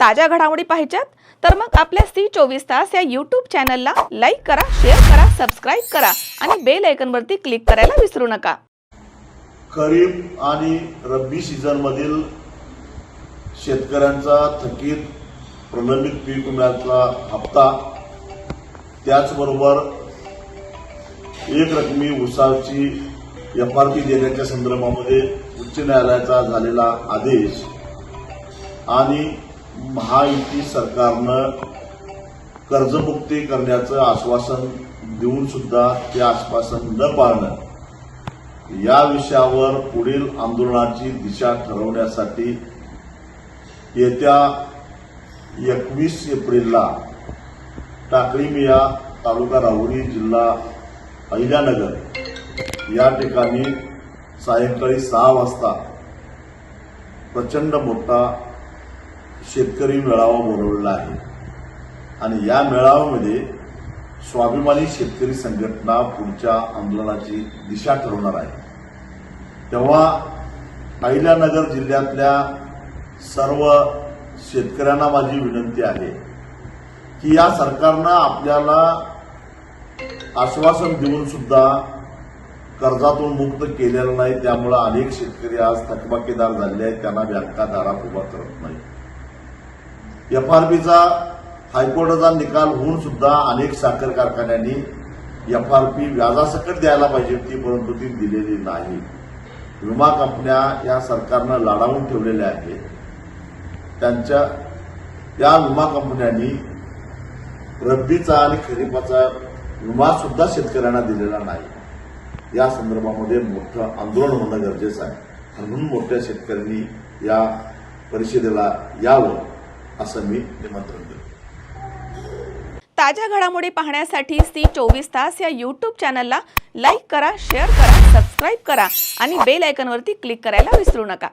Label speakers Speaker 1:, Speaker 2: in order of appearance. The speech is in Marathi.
Speaker 1: ताज्या घडामोडी पाहिजेत तर मग आपल्या सी चोवीस तास या यूट्यूब चॅनलला लाईक करा शेअर करा सबस्क्राईब करा आणि बेल आयकनवरती क्लिक करायला विसरू नका.
Speaker 2: खरीप आणि रब्बी सीझन मधील शेतकऱ्यांचा थकीत प्रलंबित पीक विम्याचा हप्ता त्याचबरोबर एक रकमी उसाची एफ आर पी देण्याच्या संदर्भामध्ये उच्च न्यायालयाचा झालेला आदेश आणि महायुती सरकारनं कर्जमुक्ती करण्याचं आश्वासन देऊन सुद्धा ते आश्वासन न पाळणं या विषयावर पुढील आंदोलनाची दिशा ठरवण्यासाठी येत्या एकवीस एप्रिलला टाकळीमिया तालुका राहुरी जिल्हा अहिल्यानगर या ठिकाणी सायंकाळी सहा वाजता प्रचंड मोठा शेतकरी मेळावा बोलवलेला आहे. आणि या मेळाव्यामध्ये स्वाभिमानी शेतकरी संघटना पुढच्या आंदोलनाची दिशा ठरवणार आहे. तेव्हा अहिल्यानगर जिल्ह्यातल्या सर्व शेतकऱ्यांना माझी विनंती आहे की या सरकारनं आपल्याला आश्वासन देऊन सुद्धा कर्जातून मुक्त केलेलं नाही. त्यामुळे अनेक शेतकरी आज थकबाकीदार झाले आहेत. त्यांना बँका दारात उभा करत नाही एफआरपीचा हायकोर्टाचा निकाल होऊन सुद्धा अनेक साखर कारखान्यांनी एफआरपी व्याजासकट द्यायला पाहिजे ती परंतु ती दिलेली नाही. विमा कंपन्या या सरकारनं लाडावून ठेवलेल्या आहेत. त्यांच्या त्या विमा कंपन्यांनी रब्बीचा आणि खरीपाचा विमा सुद्धा शेतकऱ्यांना दिलेला नाही. या संदर्भामध्ये मोठं आंदोलन होणं गरजेचं आहे. म्हणून मोठ्या शेतकऱ्यांनी या परिषदेला यावं. असं मी निमंत्रण देतो
Speaker 1: ताज्या घडामोडी पाहण्यासाठी सी चोवीस तास या यूट्यूब चॅनलला लाईक करा शेअर करा सबस्क्राईब करा आणि बेल आयकनवरती क्लिक करायला विसरू नका.